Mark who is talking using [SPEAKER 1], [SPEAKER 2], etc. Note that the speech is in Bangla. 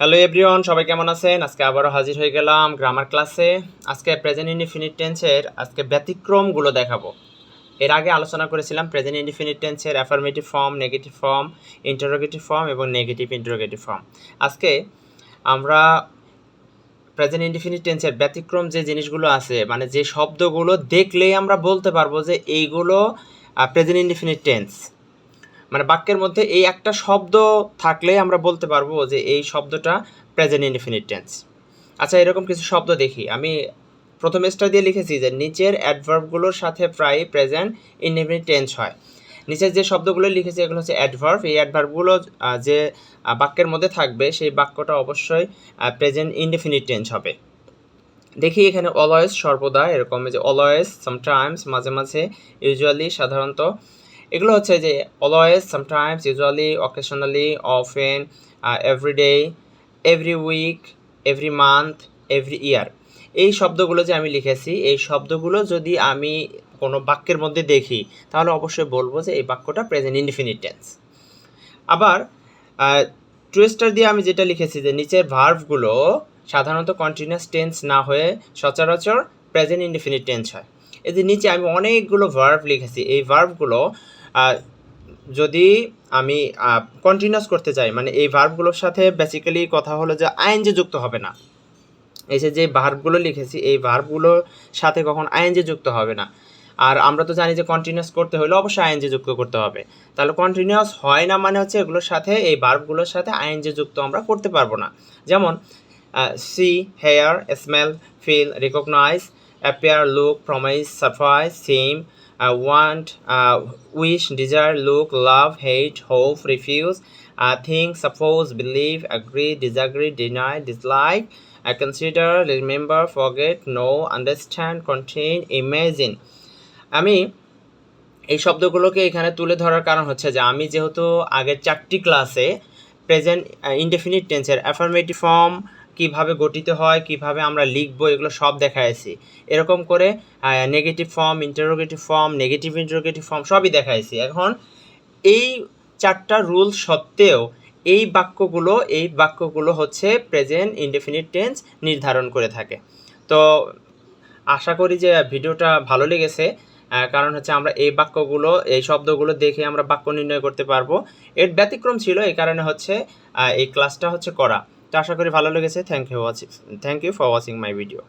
[SPEAKER 1] হ্যালো এভরিওয়ান সবাই কেমন আছেন? আজকে আবারও হাজির হয়ে গেলাম গ্রামার ক্লাসে আজকে প্রেজেন্ট ইনডিফিনিট টেন্সের আজকে ব্যতিক্রমগুলো দেখাবো। এর আগে আলোচনা করেছিলাম প্রেজেন্ট ইনডিফিনিট টেন্সের affirmative form negative form interrogative form এবং নেগেটিভ ইন্টারোগেটিভ ফর্ম আজকে আমরা প্রেজেন্ট ইনডিফিনিট টেন্সের ব্যতিক্রম যে জিনিসগুলো আছে মানে যে শব্দগুলো দেখলেই আমরা বলতে পারব যে এইগুলো প্রেজেন্ট ইনডিফিনিট টেন্স মানে বাক্যের মধ্যে এই একটা শব্দ থাকলে আমরা বলতে পারব যে এই শব্দটা প্রেজেন্ট ইনডিফিনিট টেন্স আচ্ছা এরকম কিছু শব্দ দেখি। আমি প্রথম স্টার দিয়ে লিখেছি যে নিচের অ্যাডভার্বগুলোর সাথে প্রায় প্রেজেন্ট ইনডিফিনিট টেন্স হয়। নিচের যে শব্দগুলো লিখেছি, এগুলো হচ্ছে অ্যাডভার্ব এই অ্যাডভার্বগুলো যে বাক্যের মধ্যে থাকবে, সেই বাক্যটা অবশ্যই প্রেজেন্ট ইনডিফিনিট টেন্স হবে। দেখি এখানে অলওয়েজ সর্বদা, এরকম যে অলওয়েজ সামটাইমস মাঝে মাঝে ইউজুয়ালি সাধারণত এগুলো হচ্ছে যে always sometimes usually occasionally often everyday every week every month every year এই শব্দগুলো যে আমি লিখেছি, এই শব্দগুলো যদি আমি কোনো বাক্যের মধ্যে দেখি, তাহলে অবশ্যই বলব যে এই বাক্যটা প্রেজেন্ট ইনডিফিনিট টেন্স আবার টুয়েস্টার দিয়ে আমি যেটা লিখেছি যে নিচের ভার্ভগুলো সাধারণত কন্টিনিউয়াস টেন্স না হয়ে সচরাচর প্রেজেন্ট ইনডিফিনিট টেন্স হয়। যে নিচে আমি অনেকগুলো ভার্ভ লিখেছি। এই ভার্ভগুলো যদি আমি কন্টিনিউস করতে চাই মানে এই ভার্ভগুলোর সাথে বেসিক্যালি কথা হলো যে আইএনজি যুক্ত হবে না। এই যে ভার্বগুলো লিখেছি, এই ভার্বগুলোর সাথে কখন আইএনজি যুক্ত হবে না। আর আমরা তো জানি যে কন্টিনিউস করতে হলে অবশ্যই আইএনজি যুক্ত করতে হবে। তাহলে কন্টিনিউয়াস হয় না মানে হচ্ছে এগুলোর সাথে, এই ভার্বগুলোর সাথে আইএনজি যুক্ত আমরা করতে পারব না। যেমন see hear smell feel recognise appear look promise surprise seem want wish desire look love hate hope refuse think suppose believe agree disagree deny dislike consider remember forget know understand contain imagine আমি এই শব্দগুলোকে এখানে তুলে ধরার কারণ হচ্ছে যে আমি যেহেতু আগের চারটি ক্লাসে প্রেজেন্ট ইনডেফিনিট টেন্সের অ্যাফার্মেটিভ ফর্ম কীভাবে গঠিত হয়, কীভাবে আমরা লিখব, এগুলো সব দেখাইছি। এরকম করে negative form interrogative form negative interrogative form সবই দেখাইছি। এখন এই চারটা রুল সত্ত্বেও এই বাক্যগুলো এই বাক্যগুলো হচ্ছে প্রেজেন্ট ইনডেফিনিট টেন্স নির্ধারণ করে থাকে। তো আশা করি যে ভিডিওটা ভালো লেগেছে কারণ হচ্ছে আমরা এই বাক্যগুলো, এই শব্দগুলো দেখে আমরা বাক্য নির্ণয় করতে পারব। এর ব্যতিক্রম ছিল এই কারণে হচ্ছে এই ক্লাসটা হচ্ছে করা। আশা করি ভালো লেগেছে। Thank you watching thank you for watching my video